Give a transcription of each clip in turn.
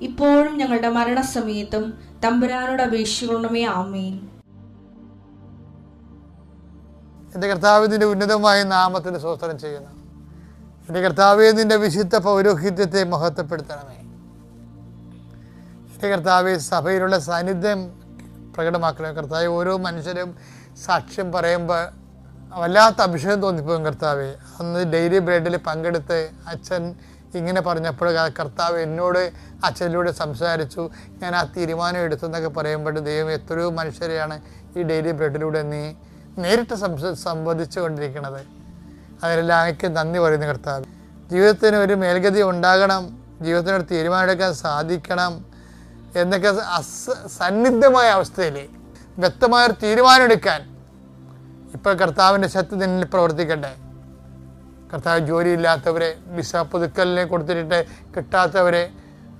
ഇപ്പോഴും ഞങ്ങളുടെ മരണസമയത്തും തമ്പുരാനോട് അപേക്ഷിക്കണമേ ആമേൻ. എന്റെ കർത്താവിന്റെ ഉന്നതമായ നാമത്തിന് സ്വസ്ത്രം ചെയ്യുന്നു. എന്റെ കർത്താവെ നിന്റെ വിശുദ്ധ പൗരോഹിത്യത്തെ മഹത്വപ്പെടുത്തണമേ. എന്റെ കർത്താവെ സഭയിലുള്ള സാന്നിധ്യം പ്രകടമാക്കണമേ. കർത്താവ് ഓരോ മനുഷ്യരും സാക്ഷ്യം പറയുമ്പോൾ വല്ലാത്ത അഭിഷേകം തോന്നിപ്പോകും കർത്താവെ. അന്ന് ഡെയിലി ബ്രെഡിൽ പങ്കെടുത്ത് അച്ഛൻ ഇങ്ങനെ പറഞ്ഞപ്പോൾ കർത്താവ് എന്നോട് അച്ഛനിലൂടെ സംസാരിച്ചു. ഞാൻ ആ തീരുമാനം എടുത്തു എന്നൊക്കെ പറയുമ്പോൾ ദൈവം എത്രയോ മനുഷ്യരെയാണ് ഈ ഡെയിലി ബ്രെഡിലൂടെ നീ നേരിട്ട് സംസ സംവദിച്ചു കൊണ്ടിരിക്കുന്നത് അതിനെല്ലാം എനിക്ക് നന്ദി പറയുന്നു കർത്താവ്. ജീവിതത്തിന് ഒരു മേൽഗതി ഉണ്ടാകണം. ജീവിതത്തിനൊരു തീരുമാനമെടുക്കാൻ സാധിക്കണം എന്നൊക്കെ അസ സന്നിഗ്ധമായ അവസ്ഥയിൽ വ്യക്തമായൊരു തീരുമാനമെടുക്കാൻ ഇപ്പോൾ കർത്താവിന്റെ ശക്തി നിന്നിൽ പ്രവർത്തിക്കട്ടെ കർത്താവ് ജോലിയില്ലാത്തവരെ വിസ പുതുക്കലിനെ കൊടുത്തിട്ട് കിട്ടാത്തവരെ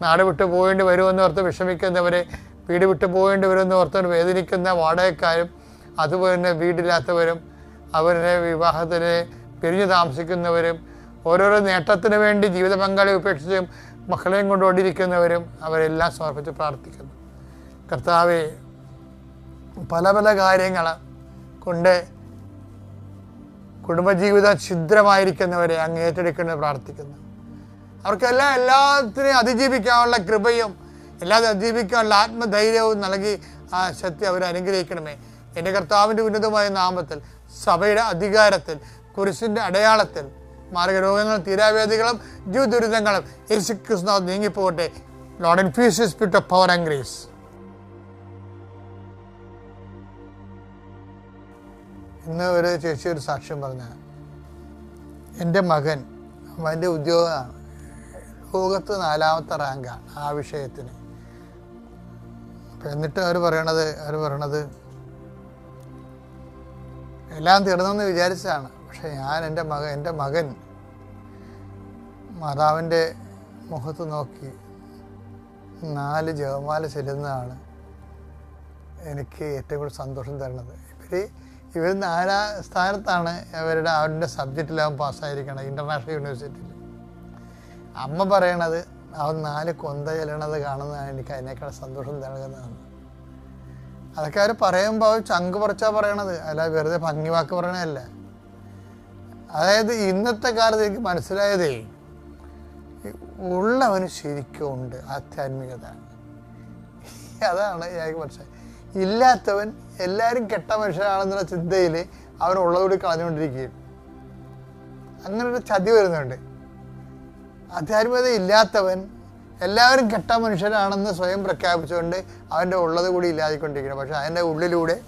നാട് വിട്ടു പോകേണ്ടി വരുമെന്ന് ഓർത്ത് വിഷമിക്കുന്നവരെ വീട് വിട്ടു പോകേണ്ടി വരുമെന്ന് ഓർത്ത് വേദനിക്കുന്ന വാടകക്കാരും അതുപോലെ തന്നെ വീടില്ലാത്തവരും അവരുടെ വിവാഹത്തിന് പിരിഞ്ഞു താമസിക്കുന്നവരും ഓരോരോ നേട്ടത്തിന് വേണ്ടി ജീവിത പങ്കാളി ഉപേക്ഷിച്ചും മക്കളെയും കൊണ്ട് ഓടിയിരിക്കുന്നവരും അവരെല്ലാം സമർപ്പിച്ച് പ്രാർത്ഥിക്കുന്നു. കർത്താവെ പല പല കാര്യങ്ങൾ കൊണ്ട് കുടുംബജീവിതം ഛിദ്രമായിരിക്കുന്നവരെ അങ്ങ് ഏറ്റെടുക്കുന്നത് പ്രാർത്ഥിക്കുന്നു. അവർക്കെല്ലാം എല്ലാത്തിനെയും അതിജീവിക്കാനുള്ള കൃപയും എല്ലാം അതിജീവിക്കാനുള്ള ആത്മധൈര്യവും നൽകി ആ ശക്തി അവരെ അനുഗ്രഹിക്കണമേ. എന്റെ കർത്താവിന്റെ ഉന്നതമായ നാമത്തിൽ സഭയുടെ അധികാരത്തിൽ കുരിശിന്റെ അടയാളത്തിൽ മാർഗരോഗങ്ങളും തീരാവേദികളും ജീവദുരിതങ്ങളും യേശു Krishna നീങ്ങിപ്പോകട്ടെ. Lord infuse spirit of power and grace ഇന്ന് ഒരു ചേച്ചി ഒരു സാക്ഷ്യം പറഞ്ഞ എന്റെ മകൻ അവന്റെ ഉദ്യോഗമാണ് ലോകത്ത് നാലാമത്തെ റാങ്കാണ് ആ വിഷയത്തിന്. എന്നിട്ട് അവർ പറയണത് അവർ പറയണത് എല്ലാം തീർന്നെന്ന് വിചാരിച്ചതാണ് പക്ഷെ ഞാൻ എന്റെ മകൻ എന്റെ മകൻ മാതാവിന്റെ മുഖത്ത് നോക്കി നാല് ജപമാല ചെല്ലുന്നതാണ് എനിക്ക് ഏറ്റവും കൂടുതൽ സന്തോഷം തരുന്നത്. ഇവർ ഇവർ നാലാ സ്ഥാനത്താണ് അവരുടെ അവന്റെ സബ്ജക്റ്റിൽ അവൻ പാസ്സായിരിക്കണം ഇന്റർനാഷണൽ യൂണിവേഴ്സിറ്റിയിൽ അമ്മ പറയണത് അവൻ നാല് കൊന്ത ചെല്ലണത് കാണുന്നതാണ് എനിക്ക് അതിനേക്കാൾ സന്തോഷം നൽകുന്നതാണ്. അതൊക്കെ അവർ പറയുമ്പോൾ അവർ ചങ്ക് പറിച്ചാ പറയണത് അല്ല വെറുതെ ഭംഗി വാക്ക് പറയണതല്ല. അതായത് ഇന്നത്തെ കാലത്ത് എനിക്ക് മനസ്സിലായതേ ഉള്ളവന് ശരിക്കും ഉണ്ട് ആധ്യാത്മികത. അതാണ് എനിക്ക് മനസ്സിലായത്. ഇല്ലാത്തവൻ എല്ലാവരും കെട്ട മനുഷ്യനാണെന്നുള്ള ചിന്തയിൽ അവൻ ഉള്ളതുകൂടി കളഞ്ഞുകൊണ്ടിരിക്കുകയും. അങ്ങനെ ഒരു ചതി വരുന്നുണ്ട്. ആധ്യാത്മികത ഇല്ലാത്തവൻ എല്ലാവരും കെട്ട മനുഷ്യരാണെന്ന് സ്വയം പ്രഖ്യാപിച്ചുകൊണ്ട് അവന്റെ ഉള്ളത് കൂടി ഇല്ലാതിക്കൊണ്ടിരിക്കണം പക്ഷെ അതിന്റെ ഉള്ളിലൂടെ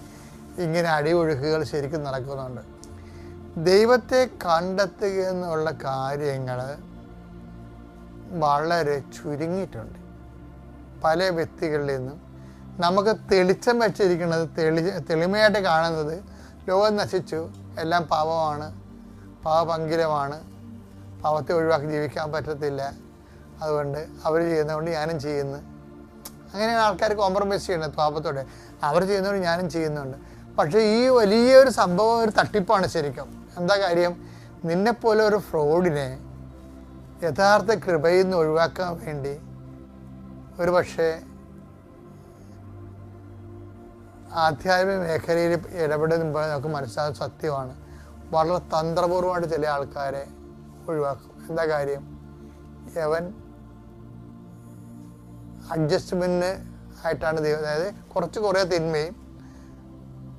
ഇങ്ങനെ അടിയൊഴുക്കുകൾ ശരിക്കും നടക്കുന്നുണ്ട്. ദൈവത്തെ കണ്ടെത്തുക എന്നുള്ള കാര്യങ്ങൾ വളരെ ചുരുങ്ങിയിട്ടുണ്ട്. പല വ്യക്തികളിൽ നിന്നും നമുക്ക് തെളിച്ചം വെച്ചിരിക്കുന്നത് തെളി തെളിമയായിട്ട് കാണുന്നത് ലോകം നശിച്ചു. എല്ലാം പാപമാണ്. പാപപങ്കിലമാണ് പാവത്തെ ഒഴിവാക്കി ജീവിക്കാൻ പറ്റത്തില്ല. അതുകൊണ്ട് അവർ ചെയ്യുന്നതുകൊണ്ട് ഞാനും ചെയ്യുന്നു. അങ്ങനെയാണ് ആൾക്കാർ കോംപ്രമൈസ് ചെയ്യുന്നത് പാപത്തോടെ. അവർ ചെയ്യുന്നതുകൊണ്ട് ഞാനും ചെയ്യുന്നുണ്ട്. പക്ഷേ ഈ വലിയൊരു സംഭവം ഒരു തട്ടിപ്പാണ് ശരിക്കും. എന്താ കാര്യം? നിന്നെപ്പോലെ ഒരു ഫ്രോഡിനെ യഥാർത്ഥ കൃപയിൽ നിന്ന് ഒഴിവാക്കാൻ വേണ്ടി ഒരു പക്ഷേ ആധ്യാത്മിക മേഖലയിൽ ഇടപെടുമ്പോൾ നമുക്ക് മനസ്സിലാകുന്ന സത്യമാണ്. വളരെ തന്ത്രപൂർവമായിട്ട് ചില ആൾക്കാരെ ഒഴിവാക്കും. എന്താ കാര്യം? യവൻ അഡ്ജസ്റ്റ്മെന്റിന് ആയിട്ടാണ് ദൈവം അതായത് കുറച്ച് കുറേ തിന്മയും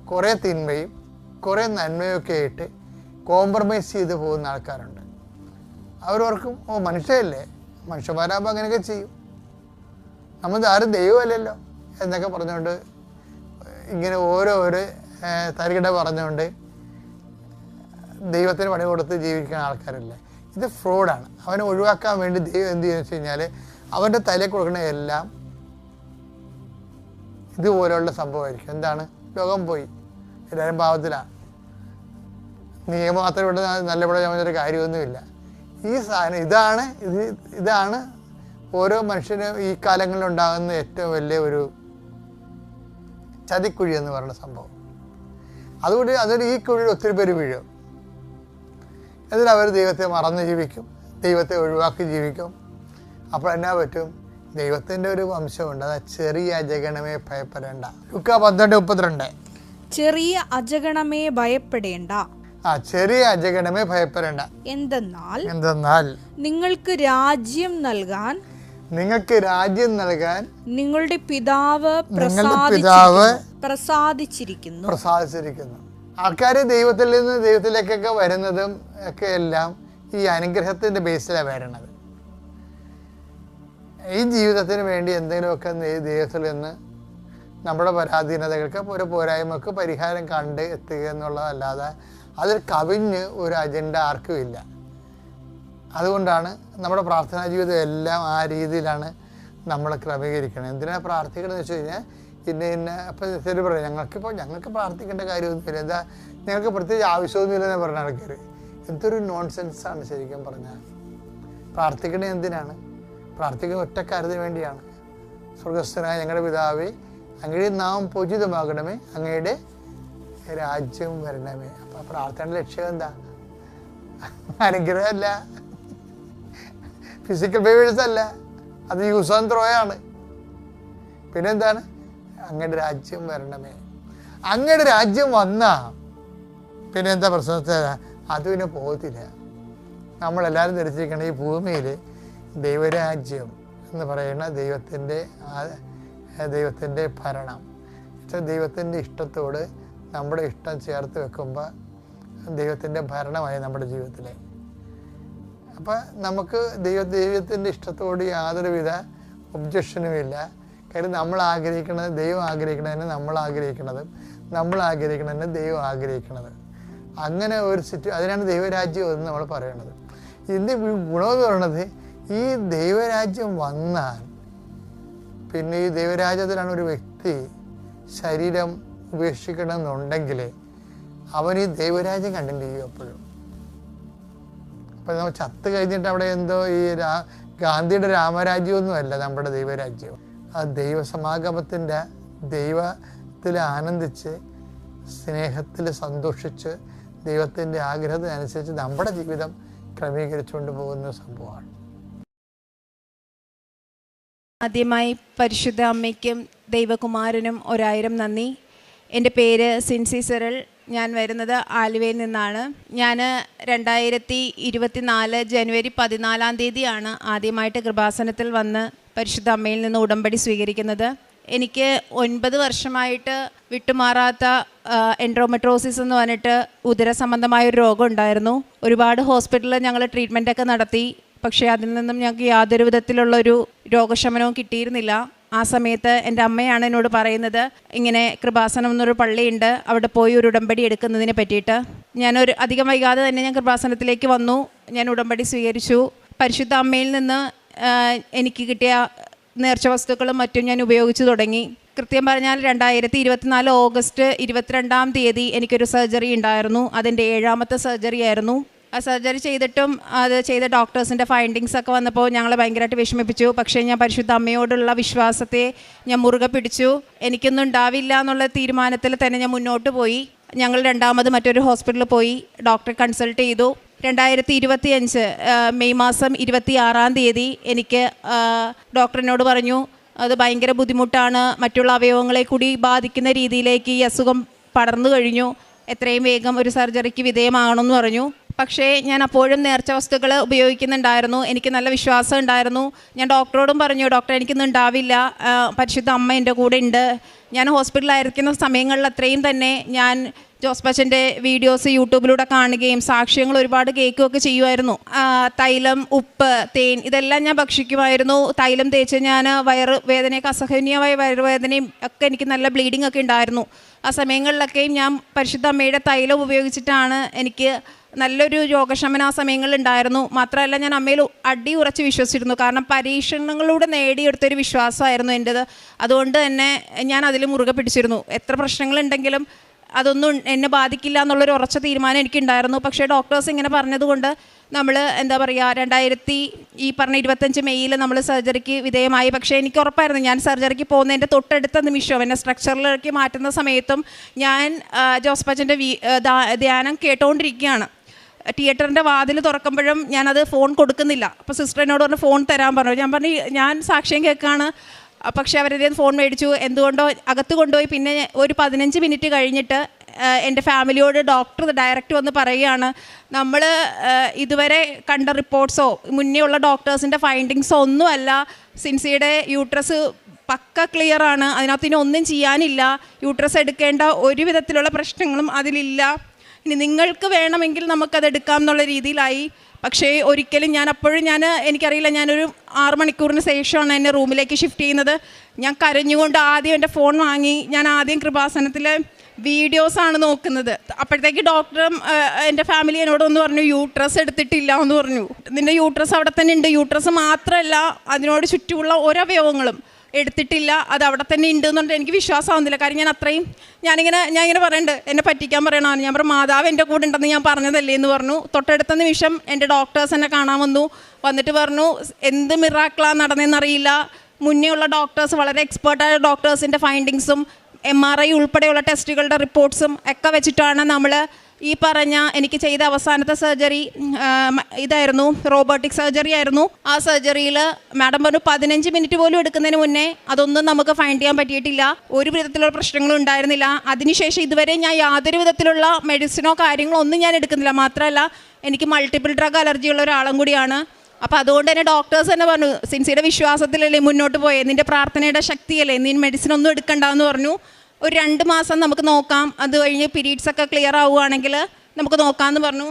കുറേ തിന്മയും കുറേ നന്മയൊക്കെ ആയിട്ട് കോംപ്രമൈസ് ചെയ്ത് പോകുന്ന ആൾക്കാരുണ്ട്. അവരോർക്കും ഓ മനുഷ്യല്ലേ മനുഷ്യന്മാരാകുമ്പോൾ അങ്ങനെയൊക്കെ ചെയ്യും. നമ്മൾ ആരും ദൈവമല്ലല്ലോ എന്നൊക്കെ പറഞ്ഞുകൊണ്ട് ഇങ്ങനെ ഓരോ ഒരു തരികിട പറഞ്ഞുകൊണ്ട് ദൈവത്തിന് പണി കൊടുത്ത് ജീവിക്കുന്ന ആൾക്കാരല്ലേ. ഇത് ഫ്രോഡാണ്. അവനെ ഒഴിവാക്കാൻ വേണ്ടി ദൈവം എന്ത് ചെയ്യുന്നു വെച്ച് കഴിഞ്ഞാൽ അവന്റെ തലയിൽ കൊടുക്കുന്ന എല്ലാം ഇതുപോലെയുള്ള സംഭവമായിരിക്കും. എന്താണ്? ലോകം പോയി. എല്ലാവരും പാവത്തിലാണ് നിയമം മാത്രം ഇവിടെ നല്ലപോലെ ഒരു കാര്യമൊന്നുമില്ല. ഈ സാധനം ഇതാണ് ഇത് ഇതാണ് ഓരോ മനുഷ്യനും ഈ കാലങ്ങളിൽ ഉണ്ടാകുന്ന ഏറ്റവും വലിയ ഒരു ചതിക്കുഴി എന്ന് പറയുന്ന സംഭവം. അതുകൊണ്ട് അതൊരു ഈ കുഴിയിൽ ഒത്തിരി പേര് വീഴും. എന്നിട്ട് അവർ ദൈവത്തെ മറന്ന് ജീവിക്കും. ദൈവത്തെ ഒഴിവാക്കി ജീവിക്കും. അപ്പോൾ എന്നാ പറ്റും? ദൈവത്തിന്റെ ഒരു വംശമുണ്ട്. അതാ ചെറിയ അജഗണമേ ഭയപ്പെടേണ്ട. ലുക്ക പന്ത്രണ്ട് മുപ്പത്തിരണ്ട്. ചെറിയ അജഗണമേ ഭയപ്പെടേണ്ട. ആ ചെറിയ അജഗണമേ ഭയപ്പെടേണ്ട. എന്തെന്നാൽ എന്തെന്നാൽ നിങ്ങൾക്ക് രാജ്യം നൽകാൻ നിങ്ങൾക്ക് രാജ്യം നൽകാൻ നിങ്ങളുടെ പിതാവ് പിതാവ് പ്രസാദിച്ചിരിക്കുന്നു. പ്രസാദിച്ചിരിക്കുന്നു. ആൾക്കാര് ദൈവത്തിൽ നിന്ന് ദൈവത്തിലേക്കൊക്കെ വരുന്നതും ഒക്കെ എല്ലാം ഈ അനുഗ്രഹത്തിന്റെ ബേസിലാണ് വരണത് ഈ ജീവിതത്തിന് വേണ്ടി എന്തെങ്കിലുമൊക്കെ ദൈവത്തിൽ നിന്ന് നമ്മുടെ പരാധീനതകൾക്ക് ഒരു പോരായ്മക്ക് പരിഹാരം കണ്ട് എത്തുക എന്നുള്ളതല്ലാതെ അതിൽ കവിഞ്ഞ് ഒരു അജണ്ട ആർക്കും ഇല്ല. അതുകൊണ്ടാണ് നമ്മുടെ പ്രാർത്ഥനാ ജീവിതം എല്ലാം ആ രീതിയിലാണ് നമ്മൾ ക്രമീകരിക്കണം. എന്തിനാണ് പ്രാർത്ഥിക്കണമെന്ന് വെച്ച് കഴിഞ്ഞാൽ ഇന്ന ഇന്ന അപ്പം ശരി പറയാം ഞങ്ങൾക്കിപ്പോൾ ഞങ്ങൾക്ക് പ്രാർത്ഥിക്കേണ്ട കാര്യമൊന്നുമില്ല. എന്താ ഞങ്ങൾക്ക് പ്രത്യേകിച്ച് ആവശ്യമൊന്നുമില്ലെന്ന് പറഞ്ഞ ആൾക്കാർ എന്തൊരു നോൺസെൻസ് ആണ് ശരിക്കും പറഞ്ഞാൽ. പ്രാർത്ഥിക്കണേ എന്തിനാണ്? പ്രാർത്ഥിക്കുന്ന ഒറ്റ കാര്യത്തിന് വേണ്ടിയാണ്. സ്വർഗസ്ഥനായ ഞങ്ങളുടെ പിതാവേ അങ്ങയുടെ നാം പൂജിതമാകണമേ. അങ്ങയുടെ രാജ്യം വരണമേ. അപ്പം പ്രാർത്ഥനയുടെ ലക്ഷ്യം എന്താ? അനുഗ്രഹമല്ല. ഫിസിക്കൽ ഫേവേഴ്സ് അല്ല. അത് യൂസ് ആൻഡ് ത്രോ ആണ്. പിന്നെന്താണ്? അങ്ങയുടെ രാജ്യം വരണമേ അങ്ങയുടെ രാജ്യം വന്നാ പിന്നെ എന്താ പ്രശ്നത്തെ അത് പിന്നെ പോകത്തില്ല. നമ്മളെല്ലാവരും ധരിച്ചിരിക്കണം ഈ ഭൂമിയിൽ ദൈവരാജ്യം എന്ന് പറയുന്ന ദൈവത്തിന്റെ ദൈവത്തിന്റെ ഭരണം. ദൈവത്തിന്റെ ഇഷ്ടത്തോട് നമ്മുടെ ഇഷ്ടം ചേർത്ത് വെക്കുമ്പോൾ ദൈവത്തിന്റെ ഭരണമായി നമ്മുടെ ജീവിതത്തിലെ. അപ്പം നമുക്ക് ദൈവ ദൈവത്തിന്റെ ഇഷ്ടത്തോട് യാതൊരുവിധ ഒബ്ജക്ഷനുമില്ല കാര്യം നമ്മൾ ആഗ്രഹിക്കുന്നത് ദൈവം ആഗ്രഹിക്കണതിന് നമ്മൾ ആഗ്രഹിക്കുന്നത് നമ്മൾ ആഗ്രഹിക്കണതിന് ദൈവം ആഗ്രഹിക്കണത്. അങ്ങനെ ഒരു സിറ്റു അതിനാണ് ദൈവരാജ്യം എന്ന് നമ്മൾ പറയണത്. ഇതിന്റെ ഗുണമെന്ന് പറയണത് ഈ ദൈവരാജ്യം വന്നാൽ പിന്നെ ഈ ദൈവരാജ്യത്തിലാണ് ഒരു വ്യക്തി ശരീരം ഉപേക്ഷിക്കണമെന്നുണ്ടെങ്കിൽ അവൻ ഈ ദൈവരാജ്യം കണ്ടിന്യൂ ചെയ്യും എപ്പോഴും. അപ്പം നമ്മൾ ചത്ത് കഴിഞ്ഞിട്ട് അവിടെ എന്തോ ഈ രാ ഗാന്ധിയുടെ രാമരാജ്യമൊന്നുമല്ല നമ്മുടെ ദൈവരാജ്യം. ആ ദൈവസമാഗമത്തിന്റെ ദൈവത്തിൽ ആനന്ദിച്ച് സ്നേഹത്തിൽ സന്തോഷിച്ച് ദൈവത്തിന്റെ ആഗ്രഹത്തിനനുസരിച്ച് നമ്മുടെ ജീവിതം ക്രമീകരിച്ചുകൊണ്ട് പോകുന്ന സംഭവമാണ്. ആദ്യമായി പരിശുദ്ധ അമ്മയ്ക്കും ദൈവകുമാരനും ഒരായിരം നന്ദി. എന്റെ പേര് സിൻസി ഞാൻ വരുന്നത് ആലുവയിൽ നിന്നാണ്. ഞാൻ രണ്ടായിരത്തി ഇരുപത്തിനാല് ജനുവരി പതിനാലാം തീയതിയാണ് ആദ്യമായിട്ട് കൃപാസനത്തിൽ വന്ന് പരിശുദ്ധ അമ്മയിൽ നിന്ന് ഉടമ്പടി സ്വീകരിക്കുന്നത്. എനിക്ക് ഒൻപത് വർഷമായിട്ട് വിട്ടുമാറാത്ത എൻഡ്രോമെട്രോസിസ് എന്ന് പറഞ്ഞിട്ട് ഉദര സംബന്ധമായ ഒരു രോഗം ഉണ്ടായിരുന്നു. ഒരുപാട് ഹോസ്പിറ്റലിൽ ഞങ്ങൾ ട്രീറ്റ്മെന്റൊക്കെ നടത്തി. പക്ഷേ അതിൽ നിന്നും ഞങ്ങൾക്ക് യാതൊരു വിധത്തിലുള്ളൊരു രോഗശമനവും കിട്ടിയിരുന്നില്ല. ആ സമയത്ത് എന്റെ അമ്മയാണ് എന്നോട് പറയുന്നത് ഇങ്ങനെ കൃപാസനം എന്നൊരു പള്ളിയുണ്ട് അവിടെ പോയി ഒരു ഉടമ്പടി എടുക്കുന്നതിനെ പറ്റിയിട്ട്. ഞാനൊരു അധികം വൈകാതെ തന്നെ ഞാൻ കൃപാസനത്തിലേക്ക് വന്നു ഞാൻ ഉടമ്പടി സ്വീകരിച്ചു. പരിശുദ്ധ അമ്മയിൽ നിന്ന് എനിക്ക് കിട്ടിയ നേർച്ച വസ്തുക്കളും മറ്റും ഞാൻ ഉപയോഗിച്ചു തുടങ്ങി. കൃത്യം പറഞ്ഞാൽ രണ്ടായിരത്തി ഇരുപത്തിനാല് ഓഗസ്റ്റ് ഇരുപത്തിരണ്ടാം തീയതി എനിക്കൊരു സർജറി ഉണ്ടായിരുന്നു അതിന്റെ ഏഴാമത്തെ സർജറി ആയിരുന്നു. സർജറി ചെയ്തിട്ടും അത് ചെയ്ത ഡോക്ടേഴ്സിന്റെ ഫൈൻഡിങ്സ് ഒക്കെ വന്നപ്പോൾ ഞങ്ങളെ ഭയങ്കരമായിട്ട് വിഷമിപ്പിച്ചു. പക്ഷേ ഞാൻ പരിശുദ്ധ അമ്മയോടുള്ള വിശ്വാസത്തെ ഞാൻ മുറുകെ പിടിച്ചു. എനിക്കൊന്നും ഉണ്ടാവില്ല എന്നുള്ള തീരുമാനത്തിൽ തന്നെ ഞാൻ മുന്നോട്ട് പോയി. ഞങ്ങൾ രണ്ടാമത് മറ്റൊരു ഹോസ്പിറ്റലിൽ പോയി. ഡോക്ടറെ കൺസൾട്ട് ചെയ്തു. രണ്ടായിരത്തി ഇരുപത്തി അഞ്ച് മെയ് മാസം ഇരുപത്തി ആറാം തീയതി എനിക്ക് ഡോക്ടറിനോട് പറഞ്ഞു അത് ഭയങ്കര ബുദ്ധിമുട്ടാണ്. മറ്റുള്ള അവയവങ്ങളെ കൂടി ബാധിക്കുന്ന രീതിയിലേക്ക് ഈ അസുഖം പടർന്നു കഴിഞ്ഞു. എത്രയും വേഗം ഒരു സർജറിക്ക് വിധേയമാകണമെന്ന് പറഞ്ഞു. പക്ഷേ ഞാൻ അപ്പോഴും നേർച്ച വസ്തുക്കൾ ഉപയോഗിക്കുന്നുണ്ടായിരുന്നു. എനിക്ക് നല്ല വിശ്വാസം ഉണ്ടായിരുന്നു. ഞാൻ ഡോക്ടറോടും പറഞ്ഞു ഡോക്ടർ എനിക്കൊന്നും ഉണ്ടാവില്ല. പരിശുദ്ധ അമ്മ എന്റെ കൂടെ ഉണ്ട്. ഞാൻ ഹോസ്പിറ്റലിലായിരിക്കുന്ന സമയങ്ങളിൽ അത്രയും തന്നെ ഞാൻ ജോസ് ബച്ചന്റെ വീഡിയോസ് യൂട്യൂബിലൂടെ കാണുകയും സാക്ഷ്യങ്ങൾ ഒരുപാട് കേൾക്കുകയൊക്കെ ചെയ്യുമായിരുന്നു. തൈലം ഉപ്പ് തേൻ ഇതെല്ലാം ഞാൻ ഭക്ഷിക്കുമായിരുന്നു. തൈലം തേച്ച് ഞാൻ വയറ് വേദനയൊക്കെ അസഹനീയമായ വയറുവേദനയും ഒക്കെ എനിക്ക് നല്ല ബ്ലീഡിംഗ് ഒക്കെ ഉണ്ടായിരുന്നു. ആ സമയങ്ങളിലൊക്കെയും ഞാൻ പരിശുദ്ധ അമ്മയുടെ തൈലം ഉപയോഗിച്ചിട്ടാണ് എനിക്ക് നല്ലൊരു രോഗശമന ആ സമയങ്ങളിൽ ഉണ്ടായിരുന്നു. മാത്രമല്ല ഞാൻ അമ്മയിൽ അടി ഉറച്ച് വിശ്വസിച്ചിരുന്നു. കാരണം പരീക്ഷണങ്ങളിലൂടെ നേടിയെടുത്തൊരു വിശ്വാസമായിരുന്നു എന്റെത്. അതുകൊണ്ട് തന്നെ ഞാൻ അതിൽ മുറുകെ പിടിച്ചിരുന്നു. എത്ര പ്രശ്നങ്ങളുണ്ടെങ്കിലും അതൊന്നും എന്നെ ബാധിക്കില്ല എന്നുള്ളൊരു ഉറച്ച തീരുമാനം എനിക്കുണ്ടായിരുന്നു. പക്ഷേ ഡോക്ടേഴ്സ് ഇങ്ങനെ പറഞ്ഞതുകൊണ്ട് നമ്മൾ എന്താ പറയുക രണ്ടായിരത്തി ഈ പറഞ്ഞ ഇരുപത്തഞ്ച് മെയ്യിൽ നമ്മൾ സർജറിക്ക് വിധേയമായി. പക്ഷേ എനിക്ക് ഉറപ്പായിരുന്നു ഞാൻ സർജറിക്ക് പോകുന്നതിന്റെ തൊട്ടടുത്ത നിമിഷം എന്നെ സ്ട്രക്ചറിലേക്ക് മാറ്റുന്ന സമയത്തും ഞാൻ ആ, ജോസ് പച്ചന്റെ വീ ആ, ദാ- ധ്യാനം കേട്ടുകൊണ്ടിരിക്കുകയാണ് തിയേറ്ററിന്റെ വാതിൽ തുറക്കുമ്പോഴും ഞാനത് ഫോൺ കൊടുക്കുന്നില്ല. അപ്പോൾ സിസ്റ്ററിനോട് പറഞ്ഞു ഫോൺ തരാൻ പറഞ്ഞു. ഞാൻ പറഞ്ഞു ഞാൻ സാക്ഷ്യം കേൾക്കാണ്. പക്ഷേ അവരുടെ ഫോൺ മേടിച്ചു. എന്തുകൊണ്ടോ അകത്ത് കൊണ്ടുപോയി. പിന്നെ ഒരു പതിനഞ്ച് മിനിറ്റ് കഴിഞ്ഞിട്ട് എന്റെ ഫാമിലിയോട് ഡോക്ടർ ഡയറക്റ്റ് വന്ന് പറയുകയാണ് നമ്മൾ ഇതുവരെ കണ്ട റിപ്പോർട്ട്സോ മുന്നേ ഉള്ള ഡോക്ടേഴ്സിന്റെ ഫൈൻഡിങ്സോ ഒന്നുമല്ല. സിൻസിയുടെ യൂട്രസ് പക്ക ക്ലിയർ ആണ് അതിനകത്ത് ഇനി ഒന്നും ചെയ്യാനില്ല. യൂട്രസ് എടുക്കേണ്ട ഒരു വിധത്തിലുള്ള പ്രശ്നങ്ങളും അതിലില്ല. ഇനി നിങ്ങൾക്ക് വേണമെങ്കിൽ നമുക്കത് എടുക്കാം എന്നുള്ള രീതിയിലായി. പക്ഷേ ഒരിക്കലും ഞാൻ അപ്പോഴും ഞാൻ എനിക്കറിയില്ല ഞാനൊരു ആറ് മണിക്കൂറിന് ശേഷമാണ് എന്നെ റൂമിലേക്ക് ഷിഫ്റ്റ് ചെയ്യുന്നത്. ഞാൻ കരഞ്ഞുകൊണ്ട് ആദ്യം എന്റെ ഫോൺ വാങ്ങി. ഞാൻ ആദ്യം കൃപാസനത്തിലെ വീഡിയോസാണ് നോക്കുന്നത്. അപ്പോഴത്തേക്ക് ഡോക്ടറും എന്റെ ഫാമിലി എന്നോട് ഒന്ന് പറഞ്ഞു യൂട്രസ് എടുത്തിട്ടില്ല എന്ന് പറഞ്ഞു. നിന്റെ യൂട്രസ് അവിടെ തന്നെ ഉണ്ട്. യൂട്രസ് മാത്രമല്ല അതിനോട് ചുറ്റുമുള്ള ഒരവയവങ്ങളും. എടുത്തിട്ടില്ല. അത് അവിടെ തന്നെ ഉണ്ട് എന്ന് എനിക്ക് വിശ്വാസമാവുന്നില്ല. കാര്യം ഞാൻ അത്രയും ഞാനിങ്ങനെ ഞാൻ ഇങ്ങനെ പറയുന്നുണ്ട് എന്നെ പറ്റിക്കാൻ പറയണമെന്ന് ഞാൻ പറഞ്ഞു മാതാവ് എന്റെ കൂടെ ഉണ്ടെന്ന് ഞാൻ പറഞ്ഞതല്ലേ? എന്ന് പറഞ്ഞു. തൊട്ടടുത്ത നിമിഷം എന്റെ ഡോക്ടേഴ്സ് എന്നെ കാണാൻ വന്നു. വന്നിട്ട് പറഞ്ഞു എന്ത് മിറാക്കിളാണ് നടന്നതെന്നറിയില്ല മുന്നേ ഉള്ള ഡോക്ടേഴ്സ് വളരെ എക്സ്പേർട്ടായ ഡോക്ടേഴ്സിന്റെ ഫൈൻഡിങ്സും എം ആർ ഐ ഉൾപ്പെടെയുള്ള ടെസ്റ്റുകളുടെ റിപ്പോർട്ട്സും ഒക്കെ വെച്ചിട്ടാണ് നമ്മൾ ഈ പറഞ്ഞ എനിക്ക് ചെയ്ത അവസാനത്തെ സർജറി ഇതായിരുന്നു റോബോട്ടിക് സർജറി ആയിരുന്നു. ആ സർജറിയിൽ മാഡം പറഞ്ഞു പതിനഞ്ച് മിനിറ്റ് പോലും എടുക്കുന്നതിന് മുന്നേ അതൊന്നും നമുക്ക് ഫൈൻഡ് ചെയ്യാൻ പറ്റിയിട്ടില്ല. ഒരു വിധത്തിലുള്ള പ്രശ്നങ്ങളും ഉണ്ടായിരുന്നില്ല. അതിനുശേഷം ഇതുവരെ ഞാൻ യാതൊരു വിധത്തിലുള്ള മെഡിസിനോ കാര്യങ്ങളോ ഒന്നും ഞാൻ എടുക്കുന്നില്ല. മാത്രമല്ല എനിക്ക് മൾട്ടിപ്പിൾ ഡ്രഗ് അലർജി ഉള്ള ഒരാളും കൂടിയാണ്. അപ്പോൾ അതുകൊണ്ട് തന്നെ ഡോക്ടേഴ്സ് തന്നെ പറഞ്ഞു സിൻസിയുടെ വിശ്വാസത്തിലല്ലേ മുന്നോട്ട് പോയേ? നിന്റെ പ്രാർത്ഥനയുടെ ശക്തിയല്ലേ? നീ മെഡിസിൻ ഒന്നും എടുക്കണ്ടെന്ന് പറഞ്ഞു. ഒരു രണ്ട് മാസം നമുക്ക് നോക്കാം. അത് കഴിഞ്ഞ് പീരീഡ്സ് ഒക്കെ ക്ലിയർ ആവുകയാണെങ്കിൽ നമുക്ക് നോക്കാമെന്ന് പറഞ്ഞു.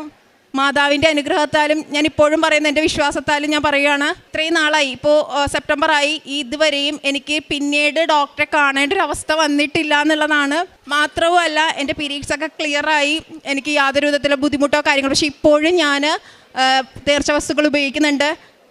മാതാവിന്റെ അനുഗ്രഹത്താലും ഞാൻ ഇപ്പോഴും പറയുന്ന എന്റെ വിശ്വാസത്താലും ഞാൻ പറയുകയാണ് ഇത്രയും നാളായി. ഇപ്പോൾ സെപ്റ്റംബർ ആയി ഇതുവരെയും എനിക്ക് പിന്നീട് ഡോക്ടറെ കാണേണ്ട ഒരു അവസ്ഥ വന്നിട്ടില്ല എന്നുള്ളതാണ്. മാത്രവുമല്ല എന്റെ പീരീഡ്സ് ഒക്കെ ക്ലിയർ ആയി. എനിക്ക് യാതൊരു വിധത്തിലുള്ള ബുദ്ധിമുട്ടോ കാര്യങ്ങളോ പക്ഷേ ഇപ്പോഴും ഞാൻ തീർച്ച വസ്തുക്കൾ ഉപയോഗിക്കുന്നുണ്ട്.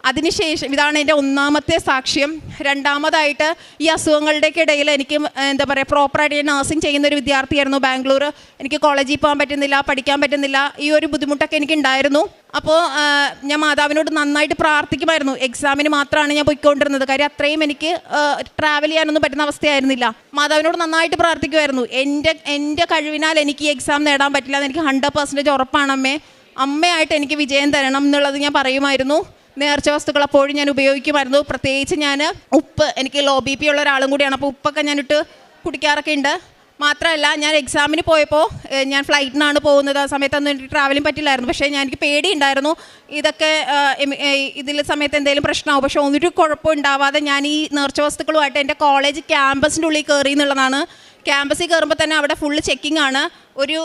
അതിനുശേഷം ഇതാണ് എന്റെ ഒന്നാമത്തെ സാക്ഷ്യം. രണ്ടാമതായിട്ട് ഈ അസുഖങ്ങളുടെയൊക്കെ ഇടയിൽ എനിക്ക് എന്താ പറയുക പ്രോപ്പറായിട്ട് ഞാൻ നഴ്സിംഗ് ചെയ്യുന്ന ഒരു വിദ്യാർത്ഥിയായിരുന്നു ബാംഗ്ലൂർ. എനിക്ക് കോളേജിൽ പോകാൻ പറ്റുന്നില്ല പഠിക്കാൻ പറ്റുന്നില്ല ഈ ഒരു ബുദ്ധിമുട്ടൊക്കെ എനിക്ക് ഉണ്ടായിരുന്നു അപ്പോൾ ഞാൻ മാതാവിനോട് നന്നായിട്ട് പ്രാർത്ഥിക്കുമായിരുന്നു. എക്സാമിന് മാത്രമാണ് ഞാൻ പോയിക്കൊണ്ടിരുന്നത്. കാര്യം അത്രയും എനിക്ക് ട്രാവൽ ചെയ്യാനൊന്നും പറ്റുന്ന അവസ്ഥയായിരുന്നില്ല. മാതാവിനോട് നന്നായിട്ട് പ്രാർത്ഥിക്കുമായിരുന്നു. എന്റെ എന്റെ കഴിവിനാൽ എനിക്ക് ഈ എക്സാം നേടാൻ പറ്റില്ല എന്ന് എനിക്ക് ഹൺഡ്രഡ് പെർസെന്റേജ് ഉറപ്പാണ് അമ്മേ. അമ്മയായിട്ട് എനിക്ക് വിജയം തരണം എന്നുള്ളത് ഞാൻ പറയുമായിരുന്നു. നേർച്ച വസ്തുക്കൾ അപ്പോഴും ഞാൻ ഉപയോഗിക്കുമായിരുന്നു. പ്രത്യേകിച്ച് ഞാൻ ഉപ്പ് എനിക്ക് ലോ ബി പി ഉള്ള ഒരാളും കൂടിയാണ്. അപ്പോൾ ഉപ്പൊക്കെ ഞാനിട്ട് കുടിക്കാറൊക്കെ ഉണ്ട്. മാത്രമല്ല ഞാൻ എക്സാമിന് പോയപ്പോൾ ഞാൻ ഫ്ലൈറ്റിനാണ് പോകുന്നത്. ആ സമയത്തൊന്നും എനിക്ക് ട്രാവലിംഗ് പറ്റില്ലായിരുന്നു. പക്ഷേ ഞാൻ എനിക്ക് പേടിയുണ്ടായിരുന്നു. ഇതൊക്കെ ഇതിൽ സമയത്ത് എന്തെങ്കിലും പ്രശ്നമാവും. പക്ഷേ കുഴപ്പം ഉണ്ടാവാതെ ഞാൻ ഈ നേർച്ച വസ്തുക്കളുമായിട്ട് എന്റെ കോളേജ് ക്യാമ്പസിന്റെ ഉള്ളിൽ കയറി എന്നുള്ളതാണ്. ക്യാമ്പസിൽ കയറുമ്പോൾ തന്നെ അവിടെ ഫുള്ള് ചെക്കിംഗ് ആണ്. ഒരു